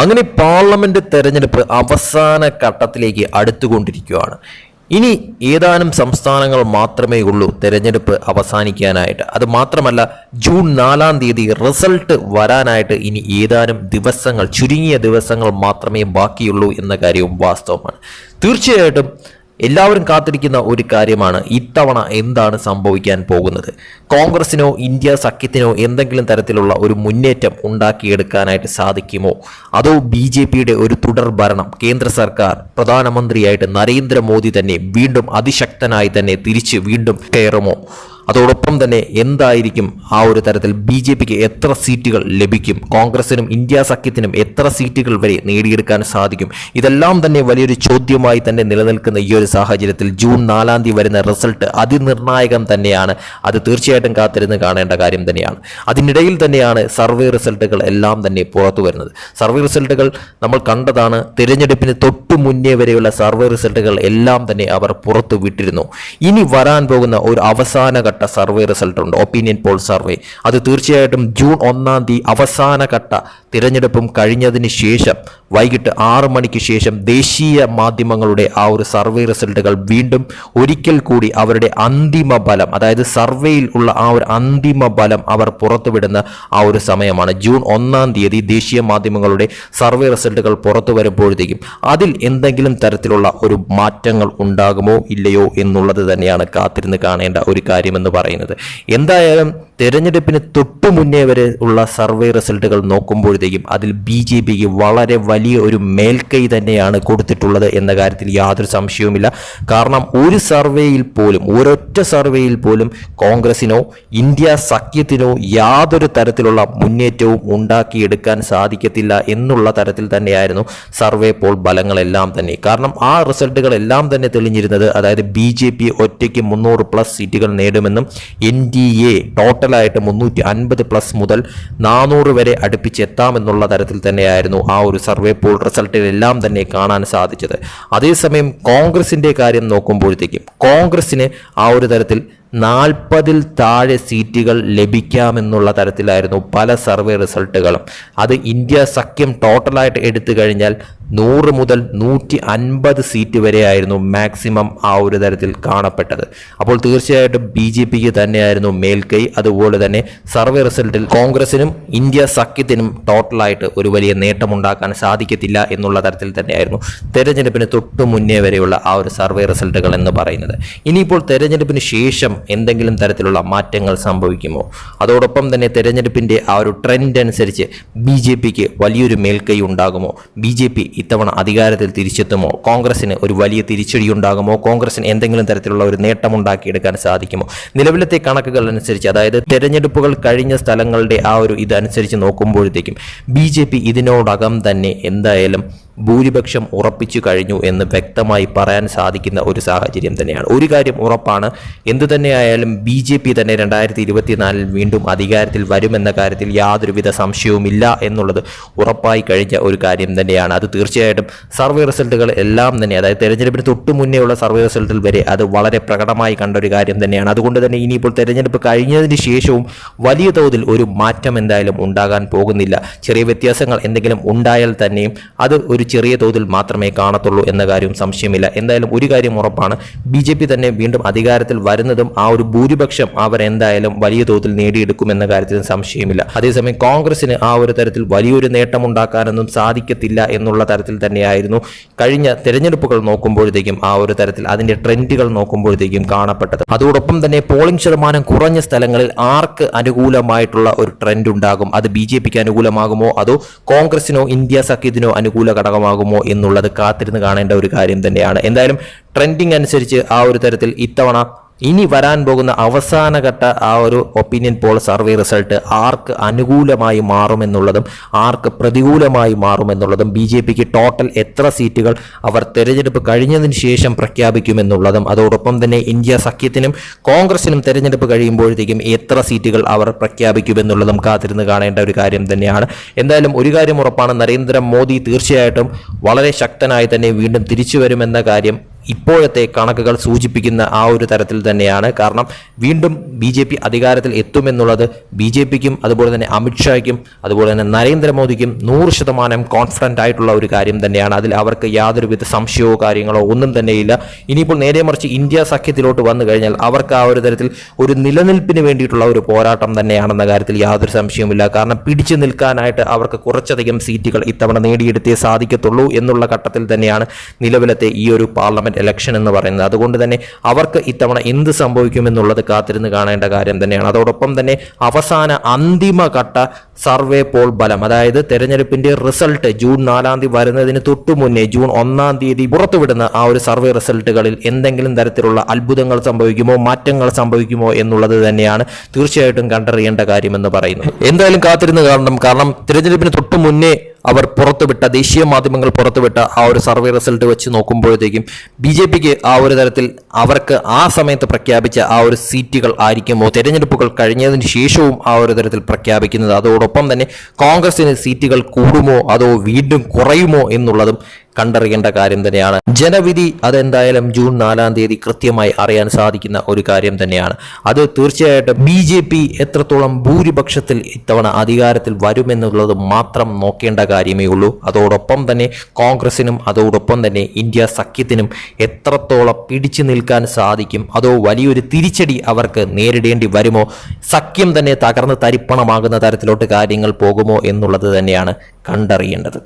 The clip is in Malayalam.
അങ്ങനെ പാർലമെന്റ് തെരഞ്ഞെടുപ്പ് അവസാന ഘട്ടത്തിലേക്ക് അടുത്തുകൊണ്ടിരിക്കുകയാണ്. ഇനി ഏതാനും സംസ്ഥാനങ്ങൾ മാത്രമേ ഉള്ളൂ തെരഞ്ഞെടുപ്പ് അവസാനിക്കാനായിട്ട്. അത് മാത്രമല്ല ജൂൺ നാലാം തീയതി റിസൾട്ട് വരാനായിട്ട് ഇനി ഏതാനും ദിവസങ്ങൾ ചുരുങ്ങിയ ദിവസങ്ങൾ മാത്രമേ ബാക്കിയുള്ളൂ എന്ന കാര്യവും വാസ്തവമാണ്. തീർച്ചയായിട്ടും എല്ലാവരും കാത്തിരിക്കുന്ന ഒരു കാര്യമാണ് ഇത്തവണ എന്താണ് സംഭവിക്കാൻ പോകുന്നത്. കോൺഗ്രസിനോ ഇന്ത്യ സഖ്യത്തിനോ എന്തെങ്കിലും തരത്തിലുള്ള ഒരു മുന്നേറ്റം ഉണ്ടാക്കിയെടുക്കാനായിട്ട് സാധിക്കുമോ? അതോ ബി ജെ പിയുടെ ഒരു തുടർ ഭരണം കേന്ദ്ര സർക്കാർ പ്രധാനമന്ത്രിയായിട്ട് നരേന്ദ്രമോദി തന്നെ വീണ്ടും അതിശക്തനായി തന്നെ തിരിച്ച് വീണ്ടും കയറുമോ? അതോടൊപ്പം തന്നെ എന്തായിരിക്കും ആ ഒരു തരത്തിൽ ബി ജെ പിക്ക് എത്ര സീറ്റുകൾ ലഭിക്കും? കോൺഗ്രസിനും ഇന്ത്യ സഖ്യത്തിനും എത്ര സീറ്റുകൾ വരെ നേടിയെടുക്കാൻ സാധിക്കും? ഇതെല്ലാം തന്നെ വലിയൊരു ചോദ്യമായി തന്നെ നിലനിൽക്കുന്ന ഈ ഒരു സാഹചര്യത്തിൽ ജൂൺ നാലാം തീയതി വരുന്ന റിസൾട്ട് അതിനിർണായകം തന്നെയാണ്. അത് തീർച്ചയായിട്ടും കാത്തിരുന്ന് കാണേണ്ട കാര്യം തന്നെയാണ്. അതിനിടയിൽ തന്നെയാണ് സർവേ റിസൾട്ടുകൾ എല്ലാം തന്നെ പുറത്തു വരുന്നത്. സർവേ റിസൾട്ടുകൾ നമ്മൾ കണ്ടതാണ്. തിരഞ്ഞെടുപ്പിന് തൊട്ടു മുന്നേ വരെയുള്ള സർവേ റിസൾട്ടുകൾ എല്ലാം തന്നെ അവർ പുറത്തു വിട്ടിരുന്നു ഇനി വരാൻ പോകുന്ന ഒരു അവസാന ഘട്ട സർവേ റിസൾട്ട് ഉണ്ട്. ഒപ്പീനിയൻ പോൾ സർവേ അത് തീർച്ചയായിട്ടും ജൂൺ ഒന്നാം തീയതി അവസാന ഘട്ട തിരഞ്ഞെടുപ്പും കഴിഞ്ഞതിന് ശേഷം വൈകിട്ട് ആറ് മണിക്ക് ശേഷം ദേശീയ മാധ്യമങ്ങളുടെ ആ ഒരു സർവേ റിസൾട്ടുകൾ വീണ്ടും ഒരിക്കൽ കൂടി അവരുടെ അന്തിമ ബലം അതായത് സർവേയിൽ ഉള്ള ആ ഒരു അന്തിമ ബലം അവർ പുറത്തുവിടുന്ന ആ ഒരു സമയമാണ്. ജൂൺ ഒന്നാം തീയതി ദേശീയ മാധ്യമങ്ങളുടെ സർവേ റിസൾട്ടുകൾ പുറത്തു വരുമ്പോഴത്തേക്കും അതിൽ എന്തെങ്കിലും തരത്തിലുള്ള ഒരു മാറ്റങ്ങൾ ഉണ്ടാകുമോ ഇല്ലയോ എന്നുള്ളത് തന്നെയാണ് കാത്തിരുന്ന് കാണേണ്ട ഒരു കാര്യമെന്ന് പറയുന്നത്. എന്തായാലും തെരഞ്ഞെടുപ്പിന് തൊട്ടു മുന്നേ വരെ ഉള്ള സർവേ റിസൾട്ടുകൾ നോക്കുമ്പോഴത്തേക്കും അതിൽ ബി ജെ പിക്ക് വളരെ വലിയ ഒരു മേൽക്കൈ തന്നെയാണ് കൊടുത്തിട്ടുള്ളത് എന്ന കാര്യത്തിൽ യാതൊരു സംശയവുമില്ല. കാരണം ഒരു സർവേയിൽ പോലും ഒരൊറ്റ സർവേയിൽ പോലും കോൺഗ്രസിനോ ഇന്ത്യ സഖ്യത്തിനോ യാതൊരു തരത്തിലുള്ള മുന്നേറ്റവും ഉണ്ടാക്കിയെടുക്കാൻ സാധിക്കത്തില്ല എന്നുള്ള തരത്തിൽ തന്നെയായിരുന്നു സർവേ പോൾ ഫലങ്ങളെല്ലാം തന്നെ. കാരണം ആ റിസൾട്ടുകളെല്ലാം തന്നെ തെളിഞ്ഞിരുന്നത് അതായത് ബി ജെ പി ഒറ്റയ്ക്ക് മുന്നൂറ് പ്ലസ് സീറ്റുകൾ നേടുമെന്നും എൻ ഡി എ ടോട്ടലായിട്ട് മുന്നൂറ്റി അൻപത് പ്ലസ് മുതൽ നാനൂറ് വരെ അടുപ്പിച്ചെത്താമെന്നുള്ള തരത്തിൽ തന്നെയായിരുന്നു ആ ഒരു സർവേ പോൾ റിസൾട്ടിലെല്ലാം തന്നെ കാണാൻ സാധിച്ചത്. അതേസമയം കോൺഗ്രസിന്റെ കാര്യം നോക്കുമ്പോഴത്തേക്കും കോൺഗ്രസിന് ആ ഒരു തരത്തിൽ നാൽപ്പതിൽ താഴെ സീറ്റുകൾ ലഭിക്കാമെന്നുള്ള തരത്തിലായിരുന്നു പല സർവേ റിസൾട്ടുകളും. അത് ഇന്ത്യ സഖ്യം ടോട്ടലായിട്ട് എടുത്തു കഴിഞ്ഞാൽ നൂറ് മുതൽ നൂറ്റി അൻപത് സീറ്റ് വരെയായിരുന്നു മാക്സിമം ആ ഒരു തരത്തിൽ കാണപ്പെട്ടത്. അപ്പോൾ തീർച്ചയായിട്ടും ബി ജെ പിക്ക് തന്നെയായിരുന്നു മേൽക്കൈ. അതുപോലെ തന്നെ സർവേ റിസൾട്ടിൽ കോൺഗ്രസിനും ഇന്ത്യ സഖ്യത്തിനും ടോട്ടലായിട്ട് ഒരു വലിയ നേട്ടമുണ്ടാക്കാൻ സാധിക്കത്തില്ല എന്നുള്ള തരത്തിൽ തന്നെയായിരുന്നു തെരഞ്ഞെടുപ്പിന് തൊട്ടു മുന്നേ വരെയുള്ള ആ ഒരു സർവേ റിസൾട്ടുകൾ എന്ന് പറയുന്നത്. ഇനിയിപ്പോൾ തെരഞ്ഞെടുപ്പിന് ശേഷം എന്തെങ്കിലും തരത്തിലുള്ള മാറ്റങ്ങൾ സംഭവിക്കുമോ? അതോടൊപ്പം തന്നെ തെരഞ്ഞെടുപ്പിന്റെ ആ ഒരു ട്രെൻഡ് അനുസരിച്ച് ബി ജെ പിക്ക് വലിയൊരു മേൽക്കൈ ഉണ്ടാകുമോ? ബി ജെ പി ഇത്തവണ അധികാരത്തിൽ തിരിച്ചെത്തുമോ? കോൺഗ്രസിന് ഒരു വലിയ തിരിച്ചടി ഉണ്ടാകുമോ? കോൺഗ്രസിന് എന്തെങ്കിലും തരത്തിലുള്ള ഒരു നേട്ടം ഉണ്ടാക്കിയെടുക്കാൻ സാധിക്കുമോ? നിലവിലത്തെ കണക്കുകൾ അനുസരിച്ച് അതായത് തെരഞ്ഞെടുപ്പുകൾ കഴിഞ്ഞ സ്ഥലങ്ങളുടെ ആ ഒരു ഇതനുസരിച്ച് നോക്കുമ്പോഴത്തേക്കും ബി ജെ പി ഇതിനോടകം തന്നെ എന്തായാലും ഭൂരിപക്ഷം ഉറപ്പിച്ചു കഴിഞ്ഞു എന്ന് വ്യക്തമായി പറയാൻ സാധിക്കുന്ന ഒരു സാഹചര്യം തന്നെയാണ്. ഒരു കാര്യം ഉറപ്പാണ്. എന്തു തന്നെയായാലും ബി ജെ പി തന്നെ രണ്ടായിരത്തി ഇരുപത്തിനാലിൽ വീണ്ടും അധികാരത്തിൽ വരുമെന്ന കാര്യത്തിൽ യാതൊരുവിധ സംശയവുമില്ല എന്നുള്ളത് ഉറപ്പായി കഴിഞ്ഞ ഒരു കാര്യം തന്നെയാണ്. അത് തീർച്ചയായിട്ടും സർവേ റിസൾട്ടുകൾ എല്ലാം തന്നെ അതായത് തെരഞ്ഞെടുപ്പിന് തൊട്ടു മുന്നേയുള്ള സർവേ റിസൾട്ടിൽ വരെ അത് വളരെ പ്രകടമായി കണ്ട ഒരു കാര്യം തന്നെയാണ്. അതുകൊണ്ട് തന്നെ ഇനിയിപ്പോൾ തെരഞ്ഞെടുപ്പ് കഴിഞ്ഞതിന് ശേഷവും വലിയ തോതിൽ ഒരു മാറ്റം എന്തായാലും ഉണ്ടാകാൻ പോകുന്നില്ല. ചെറിയ വ്യത്യാസങ്ങൾ എന്തെങ്കിലും ഉണ്ടായാൽ തന്നെയും അത് ഒരു ചെറിയ തോതിൽ മാത്രമേ കാണത്തുള്ളൂ എന്ന കാര്യവും സംശയമില്ല. എന്തായാലും ഒരു കാര്യം ഉറപ്പാണ്. ബി ജെ പി തന്നെ വീണ്ടും അധികാരത്തിൽ വരുന്നതും ആ ഒരു ഭൂരിപക്ഷം അവരെന്തായാലും വലിയ തോതിൽ നേടിയെടുക്കുമെന്ന കാര്യത്തിൽ സംശയമില്ല. അതേസമയം കോൺഗ്രസിന് ആ ഒരു തരത്തിൽ വലിയൊരു നേട്ടമുണ്ടാക്കാനൊന്നും സാധിക്കത്തില്ല എന്നുള്ള തരത്തിൽ തന്നെയായിരുന്നു കഴിഞ്ഞ തെരഞ്ഞെടുപ്പുകൾ നോക്കുമ്പോഴത്തേക്കും ആ ഒരു തരത്തിൽ അതിന്റെ ട്രെൻഡുകൾ നോക്കുമ്പോഴത്തേക്കും കാണപ്പെട്ടത്. അതോടൊപ്പം തന്നെ പോളിംഗ് ശതമാനം കുറഞ്ഞ സ്ഥലങ്ങളിൽ ആർക്ക് അനുകൂലമായിട്ടുള്ള ഒരു ട്രെൻഡ് ഉണ്ടാകും അത് ബി ജെ പിക്ക് അനുകൂലമാകുമോ? അതോ കോൺഗ്രസിനോ ഇന്ത്യ സഖ്യത്തിനോ അനുകൂല ഘടകമാകുമോ എന്നുള്ളത് കാത്തിരുന്ന് കാണേണ്ട ഒരു കാര്യം തന്നെയാണ്. എന്തായാലും ട്രെൻഡിങ് അനുസരിച്ച് ആ ഒരു തരത്തിൽ ഇത്തവണ ഇനി വരാൻ പോകുന്ന അവസാനഘട്ട ആ ഒരു ഒപ്പീനിയൻ പോൾ സർവേ റിസൾട്ട് ആർക്ക് അനുകൂലമായി മാറുമെന്നുള്ളതും ആർക്ക് പ്രതികൂലമായി മാറുമെന്നുള്ളതും ബി ജെ പിക്ക് ടോട്ടൽ എത്ര സീറ്റുകൾ അവർ തെരഞ്ഞെടുപ്പ് കഴിഞ്ഞതിന് ശേഷം പ്രഖ്യാപിക്കുമെന്നുള്ളതും അതോടൊപ്പം തന്നെ ഇന്ത്യ സഖ്യത്തിനും കോൺഗ്രസിനും തെരഞ്ഞെടുപ്പ് കഴിയുമ്പോഴത്തേക്കും എത്ര സീറ്റുകൾ അവർ പ്രഖ്യാപിക്കുമെന്നുള്ളതും കാത്തിരുന്ന് കാണേണ്ട ഒരു കാര്യം തന്നെയാണ്. എന്തായാലും ഒരു കാര്യം ഉറപ്പാണ് നരേന്ദ്രമോദി തീർച്ചയായിട്ടും വളരെ ശക്തനായി തന്നെ വീണ്ടും തിരിച്ചു വരുമെന്ന കാര്യം ഇപ്പോഴത്തെ കണക്കുകൾ സൂചിപ്പിക്കുന്ന ആ ഒരു തരത്തിൽ തന്നെയാണ്. കാരണം വീണ്ടും ബി ജെ പി അധികാരത്തിൽ എത്തുമെന്നുള്ളത് ബി ജെ പിക്കും അതുപോലെ തന്നെ അമിത്ഷായ്ക്കും അതുപോലെ തന്നെ നരേന്ദ്രമോദിക്കും നൂറ് ശതമാനം കോൺഫിഡന്റ് ആയിട്ടുള്ള ഒരു കാര്യം തന്നെയാണ്. അതിൽ അവർക്ക് യാതൊരുവിധ സംശയമോ കാര്യങ്ങളോ ഒന്നും തന്നെയില്ല. ഇനിയിപ്പോൾ നേരെ മറിച്ച് ഇന്ത്യ സഖ്യത്തിലോട്ട് വന്നു കഴിഞ്ഞാൽ അവർക്ക് ആ ഒരു തരത്തിൽ ഒരു നിലനിൽപ്പിന് വേണ്ടിയിട്ടുള്ള ഒരു പോരാട്ടം തന്നെയാണെന്ന കാര്യത്തിൽ യാതൊരു സംശയവുമില്ല. കാരണം പിടിച്ചു നിൽക്കാനായിട്ട് അവർക്ക് കുറച്ചധികം സീറ്റുകൾ ഇത്തവണ നേടിയെടുത്തേ സാധിക്കത്തുള്ളൂ എന്നുള്ള ഘട്ടത്തിൽ തന്നെയാണ് നിലവിലത്തെ ഈ ഒരു പാർലമെന്റ് ഇലക്ഷൻ എന്ന് പറയുന്നത്. അതുകൊണ്ട് തന്നെ അവർക്ക് ഇത്തവണ എന്ത് സംഭവിക്കുമെന്നുള്ളത് കാത്തിരുന്ന് കാണേണ്ട കാര്യം തന്നെയാണ്. അതോടൊപ്പം തന്നെ അവസാന അന്തിമ അന്തിമഘട്ട സർവേ പോൾ ബലം അതായത് തെരഞ്ഞെടുപ്പിന്റെ റിസൾട്ട് ജൂൺ നാലാം തീയതി വരുന്നതിന് തൊട്ടു മുന്നേ ജൂൺ ഒന്നാം തീയതി പുറത്തുവിടുന്ന ആ ഒരു സർവേ റിസൾട്ടുകളിൽ എന്തെങ്കിലും തരത്തിലുള്ള അത്ഭുതങ്ങൾ സംഭവിക്കുമോ മാറ്റങ്ങൾ സംഭവിക്കുമോ എന്നുള്ളത് തന്നെയാണ് തീർച്ചയായിട്ടും കണ്ടറിയേണ്ട കാര്യമെന്ന് പറയുന്നു എന്തായാലും കാത്തിരുന്ന് കാണണം. കാരണം തിരഞ്ഞെടുപ്പിന് തൊട്ടു മുന്നേ അവർ പുറത്തുവിട്ട ദേശീയ മാധ്യമങ്ങൾ പുറത്തുവിട്ട ആ ഒരു സർവേ റിസൾട്ട് വെച്ച് നോക്കുമ്പോഴത്തേക്കും ബി ജെ പിക്ക് ആ ഒരു തരത്തിൽ അവർക്ക് ആ സമയത്ത് പ്രഖ്യാപിച്ച ആ ഒരു സീറ്റുകൾ ആയിരിക്കുമോ? തെരഞ്ഞെടുപ്പുകൾ കഴിഞ്ഞതിന് ശേഷവും ആ ഒരു തരത്തിൽ പ്രഖ്യാപിക്കുന്നത്. അതോടൊപ്പം തന്നെ കോൺഗ്രസിന് സീറ്റുകൾ കൂടുമോ അതോ വീണ്ടും കുറയുമോ എന്നുള്ളതും കണ്ടറിയേണ്ട കാര്യം തന്നെയാണ്. ജനവിധി അതെന്തായാലും ജൂൺ നാലാം തീയതി കൃത്യമായി അറിയാൻ സാധിക്കുന്ന ഒരു കാര്യം തന്നെയാണ്. അത് തീർച്ചയായിട്ടും ബി ജെ പി എത്രത്തോളം ഭൂരിപക്ഷത്തിൽ ഇത്തവണ അധികാരത്തിൽ വരുമെന്നുള്ളത് മാത്രം നോക്കേണ്ട കാര്യമേ ഉള്ളൂ. അതോടൊപ്പം തന്നെ കോൺഗ്രസിനും അതോടൊപ്പം തന്നെ ഇന്ത്യ സഖ്യത്തിനും എത്രത്തോളം പിടിച്ചു നിൽക്കാൻ സാധിക്കും അതോ വലിയൊരു തിരിച്ചടി അവർക്ക് നേരിടേണ്ടി വരുമോ സഖ്യം തന്നെ തകർന്ന് തരിപ്പണമാകുന്ന തരത്തിലോട്ട് കാര്യങ്ങൾ പോകുമോ എന്നുള്ളത് തന്നെയാണ് കണ്ടറിയേണ്ടത്.